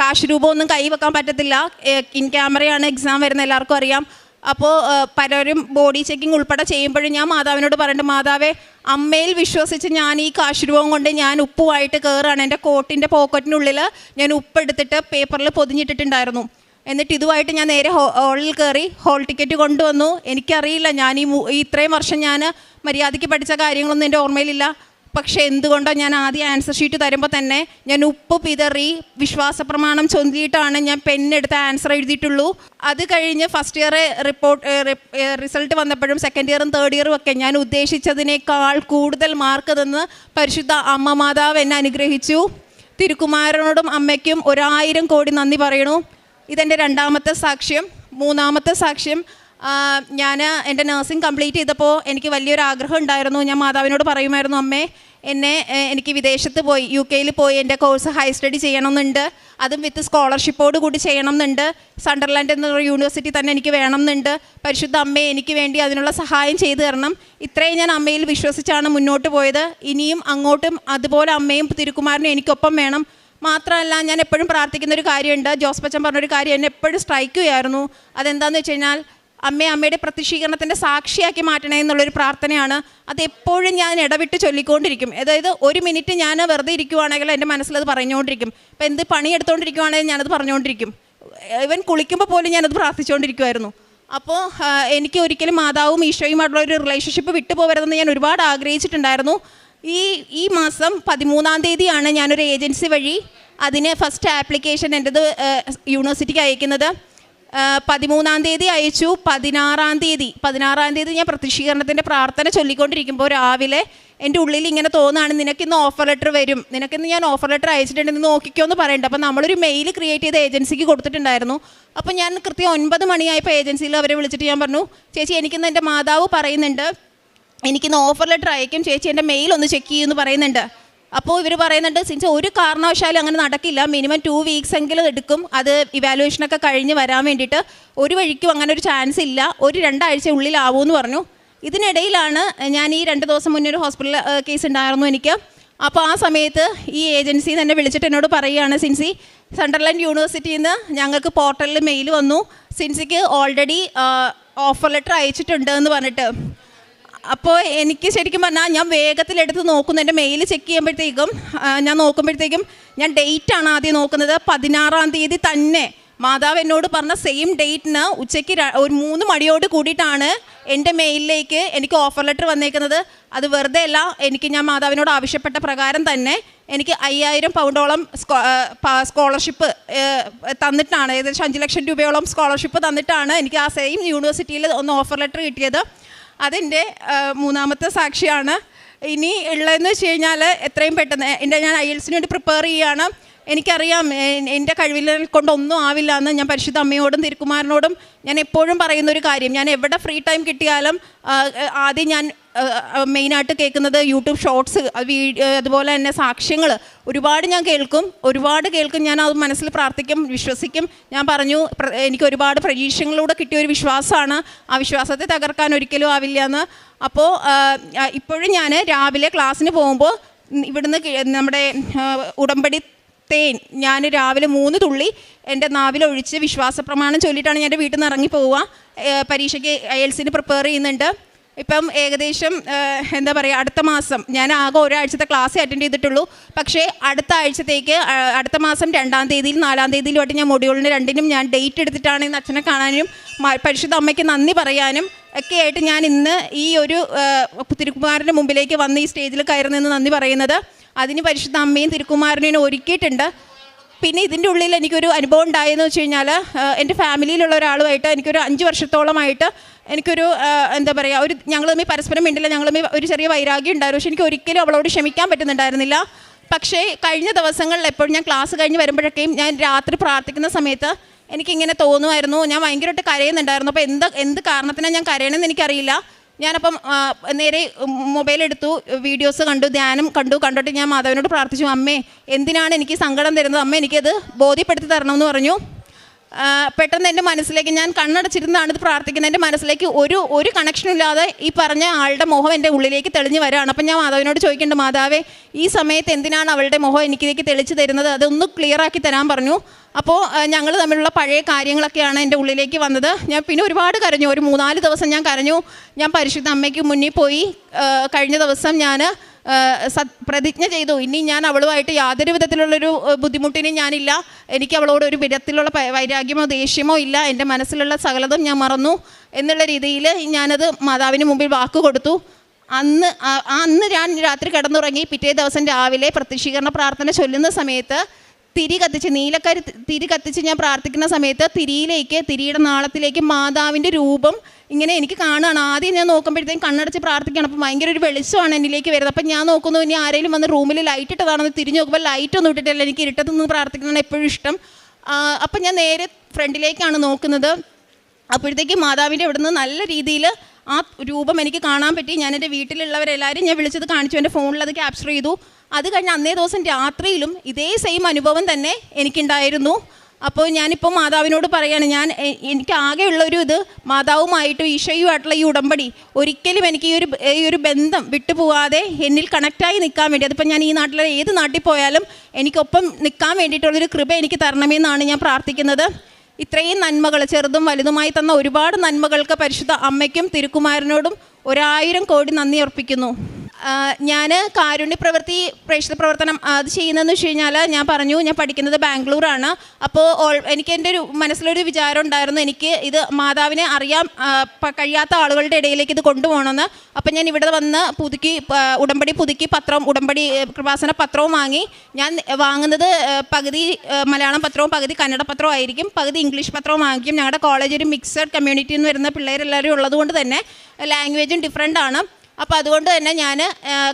കാശ് രൂപമൊന്നും കൈ വെക്കാൻ പറ്റത്തില്ല ഇൻ ക്യാമറയാണ് എക്സാം വരുന്നത്. എല്ലാവർക്കും അറിയാം. അപ്പോൾ പലരും ബോഡി ചെക്കിംഗ് ഉൾപ്പെടെ ചെയ്യുമ്പോഴും ഞാൻ മാതാവിനോട് പറഞ്ഞിട്ട് മാതാവേ അമ്മയിൽ വിശ്വസിച്ച് ഞാൻ ഈ കാശുരൂപം കൊണ്ട് ഞാൻ ഉപ്പുമായിട്ട് കയറുകയാണ് എന്റെ കോട്ടിന്റെ പോക്കറ്റിനുള്ളിൽ ഞാൻ ഉപ്പെടുത്തിട്ട് പേപ്പറിൽ പൊതിഞ്ഞിട്ടിട്ടുണ്ടായിരുന്നു. എന്നിട്ട് ഇതുമായിട്ട് ഞാൻ നേരെ ഹാളിൽ കയറി ഹോൾ ടിക്കറ്റ് കൊണ്ടുവന്നു. എനിക്കറിയില്ല ഞാൻ ഈ ഇത്രയും വർഷം ഞാൻ മര്യാദയ്ക്ക് പഠിച്ച കാര്യങ്ങളൊന്നും എന്റെ ഓർമ്മയിലില്ല. പക്ഷേ എന്തുകൊണ്ടോ ഞാൻ ആദ്യം ആൻസർ ഷീറ്റ് തരുമ്പോൾ തന്നെ ഞാൻ ഉപ്പ് പിതറി വിശ്വാസ പ്രമാണം ചൊല്ലിയിട്ടാണ് ഞാൻ പെണ്ണെടുത്ത് ആൻസർ എഴുതിയിട്ടുള്ളൂ. അത് കഴിഞ്ഞ് ഫസ്റ്റ് ഇയർ റിപ്പോർട്ട് റിസൾട്ട് വന്നപ്പോഴും സെക്കൻഡ് ഇയറും തേർഡ് ഇയറും ഒക്കെ ഞാൻ ഉദ്ദേശിച്ചതിനേക്കാൾ കൂടുതൽ മാർക്ക് തന്ന് പരിശുദ്ധ അമ്മ മാതാവ് എന്നെ അനുഗ്രഹിച്ചു. തിരുക്കുമാരനോടും അമ്മയ്ക്കും ഒരായിരം കോടി നന്ദി പറയണു. ഇതെന്റെ രണ്ടാമത്തെ സാക്ഷ്യം. മൂന്നാമത്തെ സാക്ഷ്യം ഞാൻ എന്റെ നഴ്സിംഗ് കംപ്ലീറ്റ് ചെയ്തപ്പോൾ എനിക്ക് വലിയൊരു ആഗ്രഹം ഉണ്ടായിരുന്നു. ഞാൻ മാതാവിനോട് പറയുമായിരുന്നു അമ്മേ എന്നെ എനിക്ക് വിദേശത്ത് പോയി യു കെയിൽ പോയി എന്റെ കോഴ്സ് ഹയർ സ്റ്റഡി ചെയ്യണമെന്നുണ്ട്. അതും വിത്ത് സ്കോളർഷിപ്പോട് കൂടി ചെയ്യണമെന്നുണ്ട്. സണ്ടർലാൻഡ് എന്നൊരു യൂണിവേഴ്സിറ്റി തന്നെ എനിക്ക് വേണമെന്നുണ്ട്. പരിശുദ്ധ അമ്മയെ എനിക്ക് വേണ്ടി അതിനുള്ള സഹായം ചെയ്തു തരണം. ഇത്രയും ഞാൻ അമ്മയിൽ വിശ്വസിച്ചാണ് മുന്നോട്ട് പോയത്. ഇനിയും അങ്ങോട്ടും അതുപോലെ അമ്മയും തിരുക്കുമാരനും എനിക്കൊപ്പം വേണം. മാത്രമല്ല ഞാൻ എപ്പോഴും പ്രാർത്ഥിക്കുന്ന ഒരു കാര്യമുണ്ട്. ജോസ് ബച്ചൻ പറഞ്ഞൊരു കാര്യം എന്നെ എപ്പോഴും സ്ട്രൈക്ക് ചെയ്യുമായിരുന്നു. അതെന്താണെന്ന് വെച്ച് കഴിഞ്ഞാൽ അമ്മയെ അമ്മയുടെ പ്രത്യക്ഷീകരണത്തിന്റെ സാക്ഷിയാക്കി മാറ്റണേ എന്നുള്ളൊരു പ്രാർത്ഥനയാണ്. അത് എപ്പോഴും ഞാൻ ഇടവിട്ട് ചൊല്ലിക്കൊണ്ടിരിക്കും. അതായത് ഒരു മിനിറ്റ് ഞാൻ വെറുതെ ഇരിക്കുവാണെങ്കിൽ എന്റെ മനസ്സിലത് പറഞ്ഞുകൊണ്ടിരിക്കും. ഇപ്പം എന്ത് പണി എടുത്തുകൊണ്ടിരിക്കുവാണെങ്കിൽ ഞാനത് പറഞ്ഞുകൊണ്ടിരിക്കും. ഇവൻ കുളിക്കുമ്പോൾ പോലും ഞാനത് പ്രാർത്ഥിച്ചുകൊണ്ടിരിക്കുമായിരുന്നു അപ്പോൾ എനിക്ക് ഒരിക്കലും മാതാവും ഈശോയുമായിട്ടുള്ള ഒരു റിലേഷൻഷിപ്പ് വിട്ടുപോകരുതെന്ന് ഞാൻ ഒരുപാട് ആഗ്രഹിച്ചിട്ടുണ്ടായിരുന്നു. ഈ ഈ മാസം പതിമൂന്നാം തീയതിയാണ് ഞാനൊരു ഏജൻസി വഴി അതിന് ഫസ്റ്റ് ആപ്ലിക്കേഷൻ എന്റെത് യൂണിവേഴ്സിറ്റിക്ക് അയക്കുന്നത്. പതിമൂന്നാം തീയതി അയച്ചു. പതിനാറാം തീയതി. പതിനാറാം തീയതി ഞാൻ പ്രതിഷീകരണത്തിന്റെ പ്രാർത്ഥന ചൊല്ലിക്കൊണ്ടിരിക്കുമ്പോൾ രാവിലെ എന്റെ ഉള്ളിൽ ഇങ്ങനെ തോന്നുകയാണ് നിനക്കിന്ന് ഓഫർ ലെറ്റർ വരും. നിനക്കിന്ന് ഞാൻ ഓഫർ ലെറ്റർ അയച്ചിട്ടുണ്ട്. നീ നോക്കിക്കോ എന്ന് പറയുന്നുണ്ട് അപ്പോൾ നമ്മളൊരു മെയിൽ ക്രിയേറ്റ് ചെയ്ത് ഏജൻസിക്ക് കൊടുത്തിട്ടുണ്ടായിരുന്നു. അപ്പോൾ ഞാൻ കൃത്യം ഒൻപത് മണിയായപ്പോൾ ഏജൻസിയിൽ അവരെ വിളിച്ചിട്ട് ഞാൻ പറഞ്ഞു ചേച്ചി എനിക്കിന്ന് എന്റെ മാതാവ് പറയുന്നുണ്ട്. എനിക്കിന്ന് ഓഫർ ലെറ്റർ അയക്കും ചേച്ചി എന്റെ മെയിൽ ഒന്ന് ചെക്ക് ചെയ്യുമെന്ന് പറയുന്നുണ്ട്. അപ്പോൾ ഇവർ പറയുന്നുണ്ട് സിൻസ് ഒരു കാരണവശാലും അങ്ങനെ നടക്കില്ല. മിനിമം ടു വീക്സ് എങ്കിലും എടുക്കും. അത് ഇവാലുവേഷനൊക്കെ കഴിഞ്ഞ് വരാൻ വേണ്ടിയിട്ട് ഒരു വഴിക്കും അങ്ങനെ ഒരു ചാൻസ് ഇല്ല. ഒരു രണ്ടാഴ്ച എന്ന് പറഞ്ഞു. ഇതിനിടയിലാണ് ഞാൻ ഈ രണ്ട് ദിവസം മുന്നേ ഒരു ഹോസ്പിറ്റൽ കേസ് ഉണ്ടായിരുന്നു എനിക്ക്. അപ്പോൾ ആ സമയത്ത് ഈ ഏജൻസി തന്നെ വിളിച്ചിട്ട് എന്നോട് പറയുകയാണ് സിൻസി സണ്ടർലാൻഡ് യൂണിവേഴ്സിറ്റിയിൽ നിന്ന് ഞങ്ങൾക്ക് പോർട്ടലിൽ മെയിൽ വന്നു. സിൻസിക്ക് ഓൾറെഡി ഓഫർ ലെറ്റർ അയച്ചിട്ടുണ്ട് എന്ന് പറഞ്ഞിട്ട്. അപ്പോൾ എനിക്ക് ശരിക്കും പറഞ്ഞാൽ ഞാൻ വേഗത്തിൽ എടുത്ത് നോക്കുന്നു. എന്റെ മെയിൽ ചെക്ക് ചെയ്യുമ്പോഴത്തേക്കും ഞാൻ നോക്കുമ്പോഴത്തേക്കും ഞാൻ ഡേറ്റ് ആണ് ആദ്യം നോക്കുന്നത്. പതിനാറാം തീയതി തന്നെ മാതാവ് എന്നോട് പറഞ്ഞ സെയിം ഡേറ്റിന് ഉച്ചയ്ക്ക് ഒരു മൂന്ന് മണിയോട് കൂടിയിട്ടാണ് എന്റെ മെയിലിലേക്ക് എനിക്ക് ഓഫർ ലെറ്റർ വന്നേക്കുന്നത്. അത് വെറുതെ അല്ല എനിക്ക് ഞാൻ മാതാവിനോട് ആവശ്യപ്പെട്ട പ്രകാരം തന്നെ എനിക്ക് അയ്യായിരം പൗണ്ടോളം സ്കോളർഷിപ്പ് തന്നിട്ടാണ്. ഏകദേശം അഞ്ച് ലക്ഷം രൂപയോളം സ്കോളർഷിപ്പ് തന്നിട്ടാണ് എനിക്ക് ആ സെയിം യൂണിവേഴ്സിറ്റിയിൽ ഒന്ന് ഓഫർ ലെറ്റർ കിട്ടിയത്. അതിന്റെ മൂന്നാമത്തെ സാക്ഷിയാണ്. ഇനി ഉള്ളതെന്ന് വെച്ച് കഴിഞ്ഞാൽ എത്രയും പെട്ടെന്ന് എന്റെ ഞാൻ ഐ എൽസിന് വേണ്ടി പ്രിപ്പയർ ചെയ്യുകയാണ്. എനിക്കറിയാം. എന്റെ കഴിവിൽ കൊണ്ടൊന്നും ആവില്ല എന്ന് ഞാൻ പരിശുദ്ധ അമ്മയോടും തിരുക്കുമാരനോടും ഞാൻ എപ്പോഴും പറയുന്ന ഒരു കാര്യം. ഞാൻ എവിടെ ഫ്രീ ടൈം കിട്ടിയാലും ആദ്യം ഞാൻ മെയിനായിട്ട് കേൾക്കുന്നത് യൂട്യൂബ് ഷോർട്സ് വീഡിയോ അതുപോലെ തന്നെ സാക്ഷ്യങ്ങൾ ഒരുപാട് ഞാൻ കേൾക്കും. ഒരുപാട് കേൾക്കും. ഞാൻ അത് മനസ്സിൽ പ്രാർത്ഥിക്കും വിശ്വസിക്കും. ഞാൻ പറഞ്ഞു എനിക്ക് ഒരുപാട് പ്രതീക്ഷകളിലൂടെ കിട്ടിയ ഒരു വിശ്വാസമാണ്. ആ വിശ്വാസത്തെ തകർക്കാൻ ഒരിക്കലും ആവില്ല എന്ന്. അപ്പോൾ ഇപ്പോഴും ഞാൻ രാവിലെ ക്ലാസ്സിന് പോകുമ്പോൾ ഇവിടുന്ന് നമ്മുടെ ഉടമ്പടി തേൻ ഞാൻ രാവിലെ മൂന്ന് തുള്ളി എന്റെ നാവിലൊഴിച്ച് വിശ്വാസ പ്രമാണം ചൊല്ലിയിട്ടാണ് ഞാൻ വീട്ടിൽ നിന്ന് ഇറങ്ങി പോവുക. ഏ, പരീക്ഷയ്ക്ക് അയൽസിന് പ്രിപ്പയർ ചെയ്യുന്നുണ്ട്. ഇപ്പം ഏകദേശം എന്താ പറയുക അടുത്ത മാസം ഞാൻ ആകെ ഒരാഴ്ചത്തെ ക്ലാസ് അറ്റൻഡ് ചെയ്തിട്ടുള്ളൂ. പക്ഷേ അടുത്ത ആഴ്ചത്തേക്ക് അടുത്ത മാസം രണ്ടാം തീയതിയിൽ നാലാം തീയതിയിലുമായിട്ട് ഞാൻ മൊഡ്യൂളിന് രണ്ടിനും ഞാൻ ഡേറ്റ് എടുത്തിട്ടാണ് ഇന്ന് അച്ഛനെ കാണാനും പരിശുദ്ധ അമ്മയ്ക്ക് നന്ദി പറയാനും ഒക്കെ ആയിട്ട് ഞാൻ ഇന്ന് ഈ ഒരു തിരുക്കുമാരന്റെ മുമ്പിലേക്ക് വന്ന് ഈ സ്റ്റേജിൽ കയറി നിന്ന് നന്ദി പറയുന്നത്. അതിന് പരിശുദ്ധ അമ്മയും തിരുക്കുമാരനെയും ഒരുക്കിയിട്ടുണ്ട്. പിന്നെ ഇതിന്റെ ഉള്ളിൽ എനിക്കൊരു അനുഭവം ഉണ്ടായെന്ന് വെച്ച് കഴിഞ്ഞാൽ എന്റെ ഫാമിലിയിലുള്ള ഒരാളുമായിട്ട് എനിക്കൊരു അഞ്ച് വർഷത്തോളമായിട്ട് എനിക്കൊരു എന്താ പറയുക ഒരു ഞങ്ങൾ തമ്മിൽ പരസ്പരം മിണ്ടില്ല ഞങ്ങൾ തമ്മിൽ ഒരു ചെറിയ വൈരാഗ്യം ഉണ്ടായിരുന്നു. പക്ഷെ എനിക്ക് ഒരിക്കലും അവളോട് ക്ഷമിക്കാൻ പറ്റുന്നുണ്ടായിരുന്നില്ല. പക്ഷേ കഴിഞ്ഞ ദിവസങ്ങളിൽ എപ്പോഴും ഞാൻ ക്ലാസ് കഴിഞ്ഞ് വരുമ്പോഴൊക്കെയും ഞാൻ രാത്രി പ്രാർത്ഥിക്കുന്ന സമയത്ത് എനിക്കിങ്ങനെ തോന്നുമായിരുന്നു. ഞാൻ ഭയങ്കരമായിട്ട് കരയുന്നുണ്ടായിരുന്നു. അപ്പോൾ എന്ത് എന്ത് കാരണത്തിനാണ് ഞാൻ കരയണമെന്ന് എനിക്കറിയില്ല. ഞാനപ്പം നേരെ മൊബൈൽ എടുത്തു വീഡിയോസ് കണ്ടു ധ്യാനം കണ്ടു കണ്ടിട്ട് ഞാൻ മാധവനോട് പ്രാർത്ഥിച്ചു അമ്മേ എന്തിനാണ് എനിക്ക് സങ്കടം തരുന്നത്? അമ്മ എനിക്കത് ബോധ്യപ്പെടുത്തി തരണമെന്ന് പറഞ്ഞു. പെട്ടെന്ന് എന്റെ മനസ്സിലേക്ക് ഞാൻ കണ്ണടച്ചിരുന്നാണ് ഇത് പ്രാർത്ഥിക്കുന്നത്. എന്റെ മനസ്സിലേക്ക് ഒരു ഒരു കണക്ഷനും ഇല്ലാതെ ഈ പറഞ്ഞ ആളുടെ മുഖം എന്റെ ഉള്ളിലേക്ക് തെളിഞ്ഞു വരാണ് അപ്പം ഞാൻ മാതാവിനോട് ചോദിക്കേണ്ടത് മാതാവേ ഈ സമയത്ത് എന്തിനാണ് അവളുടെ മുഖം എനിക്കിലേക്ക് തെളിച്ച് തരുന്നത്? അതൊന്ന് ക്ലിയർ ആക്കി തരാൻ പറഞ്ഞു. അപ്പോൾ ഞങ്ങൾ തമ്മിലുള്ള പഴയ കാര്യങ്ങളൊക്കെയാണ് എന്റെ ഉള്ളിലേക്ക് വന്നത്. ഞാൻ പിന്നെ ഒരുപാട് കരഞ്ഞു. ഒരു മൂന്നാൽ ദിവസം ഞാൻ കരഞ്ഞു. ഞാൻ പരിശുദ്ധ അമ്മയ്ക്ക് മുന്നിൽ പോയി. കഴിഞ്ഞ ദിവസം ഞാൻ പ്രതിജ്ഞ ചെയ്തു. ഇനി ഞാൻ അവളുമായിട്ട് യാതൊരു വിധത്തിലുള്ളൊരു ബുദ്ധിമുട്ടിനും ഞാനില്ല. എനിക്ക് അവളോട് ഒരു വിധത്തിലുള്ള വൈരാഗ്യമോ ദേഷ്യമോ ഇല്ല. എന്റെ മനസ്സിലുള്ള സകലതും ഞാൻ മറന്നു എന്നുള്ള രീതിയിൽ ഞാനത് മാതാവിന് മുമ്പിൽ വാക്ക് കൊടുത്തു. അന്ന് അന്ന് ഞാൻ രാത്രി കിടന്നുറങ്ങി പിറ്റേ ദിവസം രാവിലെ പ്രത്യക്ഷീകരണ പ്രാർത്ഥന ചൊല്ലുന്ന സമയത്ത് തിരി കത്തിച്ച് നീലക്കരി തിരി കത്തിച്ച് ഞാൻ പ്രാർത്ഥിക്കുന്ന സമയത്ത് തിരിയിലേക്ക് തിരിയുടെ നാളത്തിലേക്ക് മാതാവിന്റെ രൂപം ഇങ്ങനെ എനിക്ക് കാണുകയാണ്. ആദ്യം ഞാൻ നോക്കുമ്പോഴത്തേക്കും കണ്ണടച്ച് പ്രാർത്ഥിക്കണം അപ്പോൾ ഭയങ്കര ഒരു വെളിച്ചമാണ് എന്നിലേക്ക് വരുന്നത്. അപ്പം ഞാൻ നോക്കുന്നു ഇനി ആരെങ്കിലും വന്ന് റൂമിൽ ലൈറ്റ് ഇട്ടതാണെന്ന് തിരിഞ്ഞ് നോക്കുമ്പോൾ ലൈറ്റ് ഒന്നും ഇട്ടിട്ടില്ല. എനിക്ക് ഇരുട്ടത്ത് നിന്ന് പ്രാർത്ഥിക്കുന്നതാണ് എപ്പോഴും ഇഷ്ടം. അപ്പം ഞാൻ നേരെ ഫ്രണ്ടിലേക്കാണ് നോക്കുന്നത്. അപ്പോഴത്തേക്ക് മാതാവിന്റെ ഇവിടുന്ന് നല്ല രീതിയിൽ ആ രൂപം എനിക്ക് കാണാൻ പറ്റി. ഞാൻ എന്റെ വീട്ടിലുള്ളവരെല്ലാവരും ഞാൻ വിളിച്ചത് കാണിച്ചു. എന്റെ ഫോണിൽ അത് ക്യാപ്ചർ ചെയ്തു. അത് കഴിഞ്ഞ് അന്നേ ദിവസം രാത്രിയിലും ഇതേ സെയിം അനുഭവം തന്നെ എനിക്കുണ്ടായിരുന്നു. അപ്പോൾ ഞാനിപ്പോൾ മാതാവിനോട് പറയാണ് ഞാൻ എനിക്ക് ആകെയുള്ള ഒരു ഇത് മാതാവുമായിട്ടും ഈശോയുമായിട്ടുള്ള ഈ ഉടമ്പടി ഒരിക്കലും എനിക്ക് ഈ ഒരു ഈ ഒരു ബന്ധം വിട്ടുപോകാതെ എന്നിൽ കണക്റ്റായി നിൽക്കാൻ വേണ്ടി അതിപ്പോൾ ഞാൻ ഈ നാട്ടിലെ ഏത് നാട്ടിൽ പോയാലും എനിക്കൊപ്പം നിൽക്കാൻ വേണ്ടിയിട്ടുള്ളൊരു കൃപ എനിക്ക് തരണമെന്നാണ് ഞാൻ പ്രാർത്ഥിക്കുന്നത്. ഇത്രയും നന്മകൾ ചെറുതും വലുതുമായി തന്ന ഒരുപാട് നന്മകൾക്ക് പരിശുദ്ധ അമ്മയ്ക്കും തിരുക്കുമാരനോടും ഒരായിരം കോടി നന്ദി അർപ്പിക്കുന്നു. ഞാൻ കാരുണ്യ പ്രവൃത്തി പ്രേക്ഷിത പ്രവർത്തനം അത് ചെയ്യുന്നതെന്ന് വെച്ച് കഴിഞ്ഞാൽ ഞാൻ പറഞ്ഞു ഞാൻ പഠിക്കുന്നത് ബാംഗ്ലൂരാണ്. അപ്പോൾ ഓൾ- എനിക്ക് എന്റെ ഒരു മനസ്സിലൊരു വിചാരം ഉണ്ടായിരുന്നു എനിക്ക് ഇത് മാതാവിനെ അറിയാൻ കഴിയാത്ത ആളുകളുടെ ഇടയിലേക്ക് ഇത് കൊണ്ടുപോകണമെന്ന്. അപ്പം ഞാൻ ഇവിടെ വന്ന് പുതുക്കി ഉടമ്പടി പുതുക്കി പത്രം ഉടമ്പടി കൃപാസന പത്രവും വാങ്ങി. ഞാൻ വാങ്ങുന്നത് പകുതി മലയാളം പത്രവും പകുതി കന്നഡ പത്രവും ആയിരിക്കും. പകുതി ഇംഗ്ലീഷ് പത്രവും വാങ്ങിക്കും. ഞങ്ങളുടെ കോളേജ് ഒരു മിക്സഡ് കമ്മ്യൂണിറ്റി എന്ന് വരുന്ന പിള്ളേരെല്ലാവരും ഉള്ളതുകൊണ്ട് തന്നെ ലാംഗ്വേജും ഡിഫറെന്റ് ആണ്. അപ്പോൾ അതുകൊണ്ട് തന്നെ ഞാൻ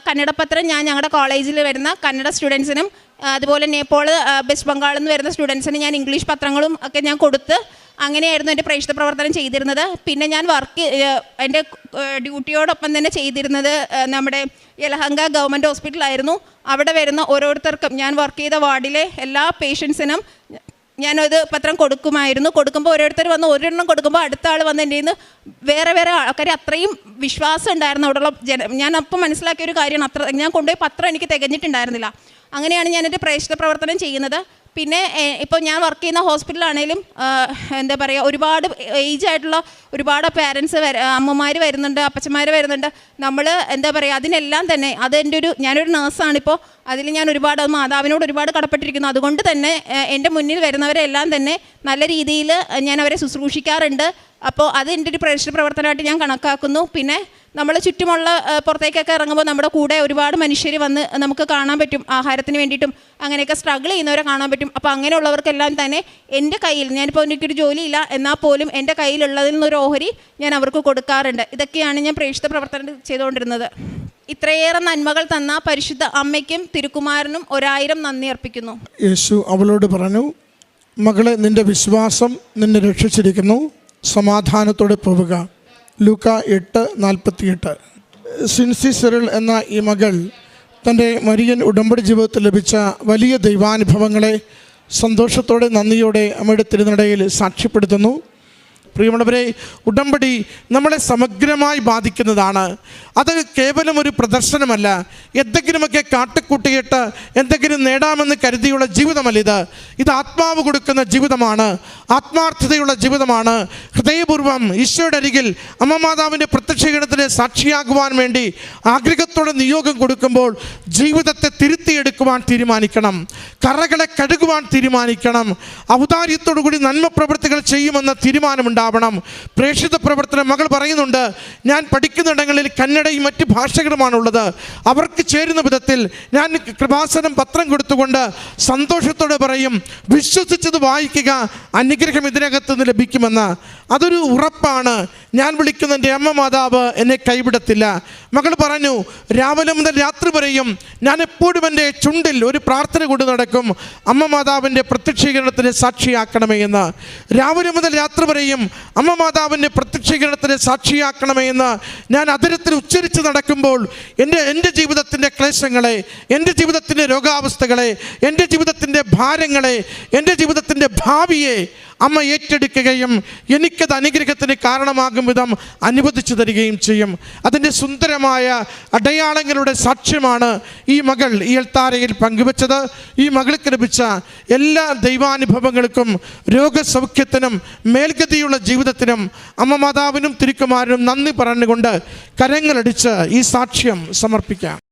കന്നഡ പത്രം ഞാൻ ഞങ്ങളുടെ കോളേജിൽ വരുന്ന കന്നഡ സ്റ്റുഡൻസിനും അതുപോലെ നേപ്പാൾ വെസ്റ്റ് ബംഗാളിൽ നിന്ന് വരുന്ന സ്റ്റുഡൻസിന് ഞാൻ ഇംഗ്ലീഷ് പത്രങ്ങളും ഒക്കെ ഞാൻ കൊടുത്ത് അങ്ങനെയായിരുന്നു എന്റെ പ്രേക്ഷിത പ്രവർത്തനം ചെയ്തിരുന്നത്. പിന്നെ ഞാൻ വർക്ക് എന്റെ ഡ്യൂട്ടിയോടൊപ്പം തന്നെ ചെയ്തിരുന്നത് നമ്മുടെ യലഹങ്ക ഗവൺമെന്റ് ഹോസ്പിറ്റലായിരുന്നു അവിടെ വരുന്ന ഓരോരുത്തർക്കും ഞാൻ വർക്ക് ചെയ്ത വാർഡിലെ എല്ലാ പേഷ്യൻസിനും ഞാനത് പത്രം കൊടുക്കുമായിരുന്നു. കൊടുക്കുമ്പോൾ ഓരോരുത്തർ വന്ന് ഒരെണ്ണം കൊടുക്കുമ്പോൾ അടുത്ത ആൾ വന്ന് എന്റെ നിന്ന് വേറെ വേറെ ആൾക്കാർ അത്രയും വിശ്വാസം ഉണ്ടായിരുന്നു അവിടെയുള്ള ജന ഞാൻ അപ്പം മനസ്സിലാക്കിയ ഒരു കാര്യമാണ്. അത്ര ഞാൻ കൊണ്ടുപോയി പത്രം എനിക്ക് തികഞ്ഞിട്ടുണ്ടായിരുന്നില്ല. അങ്ങനെയാണ് ഞാൻ എന്റെ പ്രേക്ഷിത പ്രവർത്തനം ചെയ്യുന്നത്. പിന്നെ ഇപ്പോൾ ഞാൻ വർക്ക് ചെയ്യുന്ന ഹോസ്പിറ്റലാണേലും എന്താ പറയുക ഒരുപാട് ഏജ് ആയിട്ടുള്ള ഒരുപാട് പേരൻസ് അമ്മമാർ വരുന്നുണ്ട് അപ്പച്ചന്മാർ വരുന്നുണ്ട്. നമ്മൾ എന്താ പറയുക അതിനെല്ലാം തന്നെ അത് എന്റെ ഒരു ഞാനൊരു നേഴ്സാണിപ്പോൾ അതിൽ ഞാൻ ഒരുപാട് മാതാവിനോട് ഒരുപാട് കടപ്പെട്ടിരിക്കുന്നു. അതുകൊണ്ട് തന്നെ എന്റെ മുന്നിൽ വരുന്നവരെല്ലാം തന്നെ നല്ല രീതിയിൽ ഞാൻ അവരെ ശുശ്രൂഷിക്കാറുണ്ട്. അപ്പോൾ അത് എന്റെ ഒരു പ്രശ്ന പ്രവർത്തനമായിട്ട് ഞാൻ കണക്കാക്കുന്നു. പിന്നെ നമ്മൾ ചുറ്റുമുള്ള പുറത്തേക്കൊക്കെ ഇറങ്ങുമ്പോൾ നമ്മുടെ കൂടെ ഒരുപാട് മനുഷ്യർ വന്ന് നമുക്ക് കാണാൻ പറ്റും ആഹാരത്തിന് വേണ്ടിയിട്ടും അങ്ങനെയൊക്കെ സ്ട്രഗിൾ ചെയ്യുന്നവരെ കാണാൻ പറ്റും. അപ്പോൾ അങ്ങനെയുള്ളവർക്കെല്ലാം തന്നെ എന്റെ കയ്യിൽ ഞാനിപ്പോൾ എനിക്കൊരു ജോലിയില്ല എന്നാൽ പോലും എന്റെ കയ്യിലുള്ളതിൽ നിന്നൊരു ഓഹരി ഞാൻ അവർക്ക് കൊടുക്കാറുണ്ട്. ഇതൊക്കെയാണ് ഞാൻ പ്രേക്ഷിത പ്രവർത്തനം ചെയ്തുകൊണ്ടിരുന്നത്. ഇത്രയേറെ നന്മകൾ തന്ന പരിശുദ്ധ അമ്മയ്ക്കും തിരുക്കുമാരനും ഒരായിരം നന്ദി അർപ്പിക്കുന്നു. യേശു അവളോട് പറഞ്ഞു മകളെ നിന്റെ വിശ്വാസം നിന്നെ രക്ഷിച്ചിരിക്കുന്നു. സമാധാനത്തോടെ പോവുക. ലൂക്ക എട്ട് നാൽപ്പത്തിയെട്ട്. സിൻസി സെറിൽ എന്ന ഈ മകൾ തന്റെ മരിയൻ ഉടമ്പടി ജീവിതത്തിൽ ലഭിച്ച വലിയ ദൈവാനുഭവങ്ങളെ സന്തോഷത്തോടെ നന്ദിയോടെ അമ്മയുടെ തിരുനടയിൽ സാക്ഷ്യപ്പെടുത്തുന്നു. പ്രിയമുള്ളവരെ ഉടമ്പടി നമ്മളെ സമഗ്രമായി ബാധിക്കുന്നതാണ്. അത് കേവലം ഒരു പ്രദർശനമല്ല. എന്തെങ്കിലുമൊക്കെ കാട്ടിക്കൂട്ടിയിട്ട് എന്തെങ്കിലും നേടാമെന്ന് കരുതിയുള്ള ജീവിതമല്ല ഇത്. ഇത് ആത്മാവ് കൊടുക്കുന്ന ജീവിതമാണ്. ആത്മാർത്ഥതയുള്ള ജീവിതമാണ്. ഹൃദയപൂർവം ഈശോയുടെ അരികിൽ അമ്മമാതാവിന്റെ പ്രത്യക്ഷീകരണത്തിന് സാക്ഷിയാകുവാൻ വേണ്ടി ആഗ്രഹത്തോടെ നിയോഗം കൊടുക്കുമ്പോൾ ജീവിതത്തെ തിരുത്തിയെടുക്കുവാൻ തീരുമാനിക്കണം. കറകളെ കഴുകുവാൻ തീരുമാനിക്കണം. ഔദാര്യത്തോടു കൂടി നന്മ പ്രവൃത്തികൾ ചെയ്യുമെന്ന തീരുമാനമുണ്ടാവണം പ്രേക്ഷിത പ്രവർത്തനം. മകൾ പറയുന്നുണ്ട് ഞാൻ പഠിക്കുന്നിടങ്ങളിൽ കന്നഡയും മറ്റ് ഭാഷകളുമാണുള്ളത്. അവർക്ക് ചേരുന്ന വിധത്തിൽ ഞാൻ കൃപാസനം പത്രം കൊടുത്തുകൊണ്ട് സന്തോഷത്തോടെ പറയും വിശ്വസിച്ചത് വായിക്കുക അനുഗ്രഹം ഇതിനകത്ത് നിന്ന് ലഭിക്കുമെന്ന്. അതൊരു ഉറപ്പാണ്. ഞാൻ വിളിക്കുന്ന എന്റെ അമ്മ മാതാവ് എന്നെ കൈവിടത്തില്ല. മകൾ പറഞ്ഞു രാവിലെ മുതൽ രാത്രി വരെയും ഞാൻ എപ്പോഴും എന്റെ ചുണ്ടിൽ ഒരു പ്രാർത്ഥന കൊണ്ടു നടക്കും. അമ്മ മാതാവിന്റെ പ്രത്യക്ഷീകരണത്തിന് സാക്ഷിയാക്കണമേ എന്ന്. രാവിലെ മുതൽ രാത്രി വരെയും അമ്മ മാതാവിന്റെ പ്രത്യക്ഷീകരണത്തിന് സാക്ഷിയാക്കണമേ എന്ന് ഞാൻ അതിരത്തിൽ ഉച്ചരിച്ച് നടക്കുമ്പോൾ എന്റെ എന്റെ ജീവിതത്തിന്റെ ക്ലേശങ്ങളെ എന്റെ ജീവിതത്തിന്റെ രോഗാവസ്ഥകളെ എന്റെ ജീവിതത്തിന്റെ ഭാരങ്ങളെ എന്റെ ജീവിതത്തിന്റെ ഭാവിയെ അമ്മ ഏറ്റെടുക്കുകയും എനിക്കത് അനുഗ്രഹത്തിന് കാരണമാകും വിധം അനുവദിച്ചു തരികയും ചെയ്യും. അതിന്റെ സുന്ദരമായ അടയാളങ്ങളുടെ സാക്ഷ്യമാണ് ഈ മകൾ ഈ എൽത്താരയിൽ പങ്കുവച്ചത്. ഈ മകൾക്ക് ലഭിച്ച എല്ലാ ദൈവാനുഭവങ്ങൾക്കും രോഗസൗഖ്യത്തിനും മേൽഗതിയുള്ള ജീവിതത്തിനും അമ്മ മാതാവിനും തിരുക്കുമാരനും നന്ദി പറഞ്ഞുകൊണ്ട് കരങ്ങളടിച്ച് ഈ സാക്ഷ്യം സമർപ്പിക്കാം.